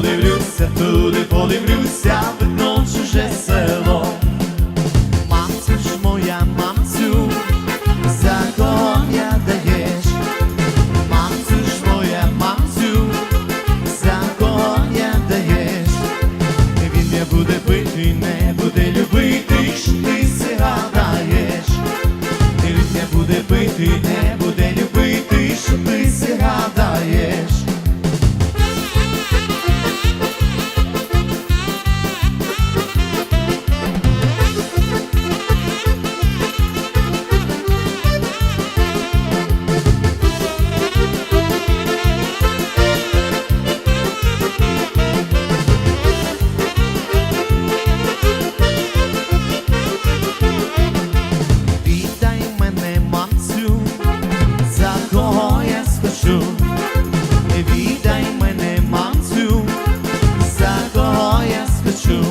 подивлюся, туди подивлюся, видно чуже село. Мамцю ж моя, мамцю, за кого даєш, мамцю ж моя, мамцю, за кого я даєш, він не буде бити, не буде любити, ж ти гадаєш, він не буде пити, не. Скажу, віддай мене, мамцю, за кого я скачу,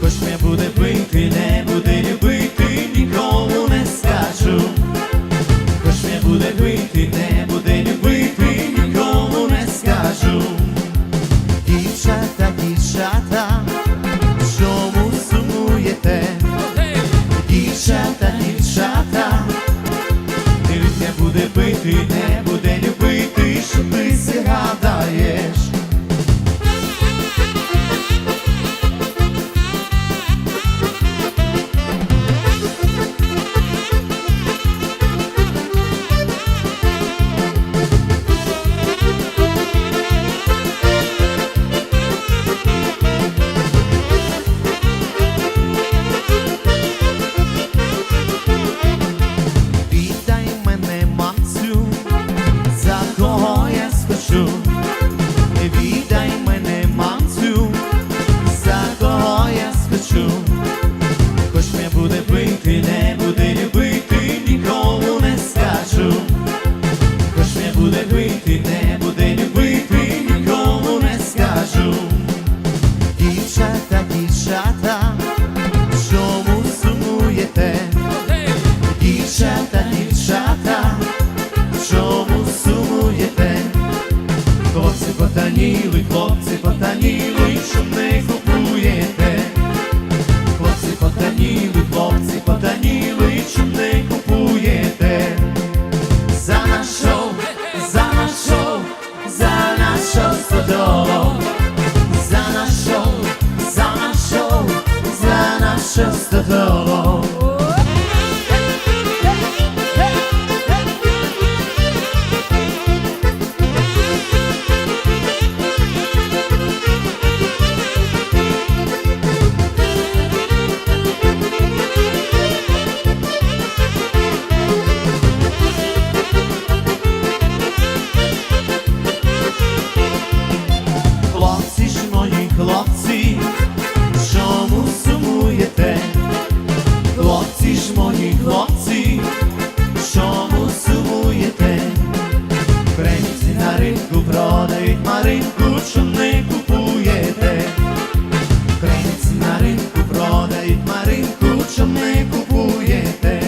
хоч мене буде бити, не буде любити, нікому не скажу, хоч мене буде бити, не буде любити, нікому не скажу. Дівчата, дівчата, чому сумуєте? Дівчата, дівчата, Тільки не буде бити, не буде Дівчата, Father Мої хлопці, чому сумуєте? Кремці на ринку продають маринку, чому не купуєте? Кремці на ринку продають маринку, чому не купуєте?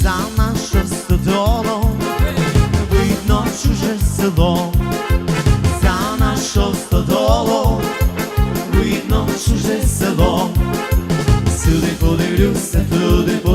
За нашу стодолу видно чуже село село. Туди